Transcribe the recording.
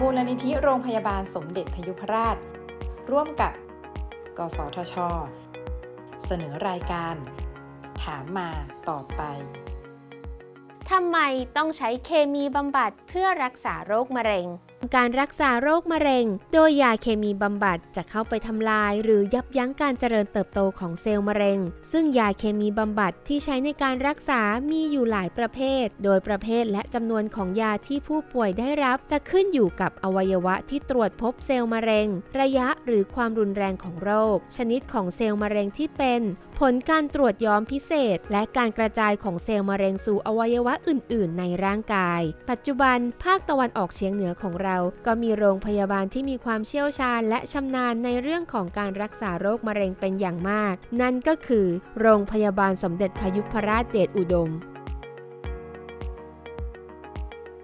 มูลนิธิโรงพยาบาลสมเด็จพยุพราช ร่วมกับ กสทช เสนอรายการ ถามมาตอบไป ทำไมต้องใช้เคมีบำบัดเพื่อรักษาโรคมะเร็ง การรักษาโรคมะเร็ง โดยยาเคมีบำบัดจะเข้าไปทำลาย หรือยับยั้งการเจริญเติบโตของเซลล์มะเร็ง ซึ่งยาเคมีบำบัดที่ใช้ในการรักษามีอยู่หลายประเภท โดยประเภทและจำนวนของยาที่ผู้ป่วยได้รับ จะขึ้นอยู่กับอวัยวะที่ตรวจพบเซลล์มะเร็ง ระยะหรือความรุนแรงของโรค ชนิดของเซลล์มะเร็งที่เป็น ผลการตรวจย้อมพิเศษ และการกระจายของเซลล์มะเร็งสู่อวัยวะอื่นๆ ในร่างกาย ปัจจุบันภาคตะวันออกเฉียงเหนือของเรา ก็มีโรงพยาบาลที่มีความเชี่ยวชาญ และชำนาญในเรื่องของการรักษาโรคมะเร็งเป็นอย่างมาก นั่นก็คือ โรงพยาบาลสมเด็จพระยุพราชเดชอุดม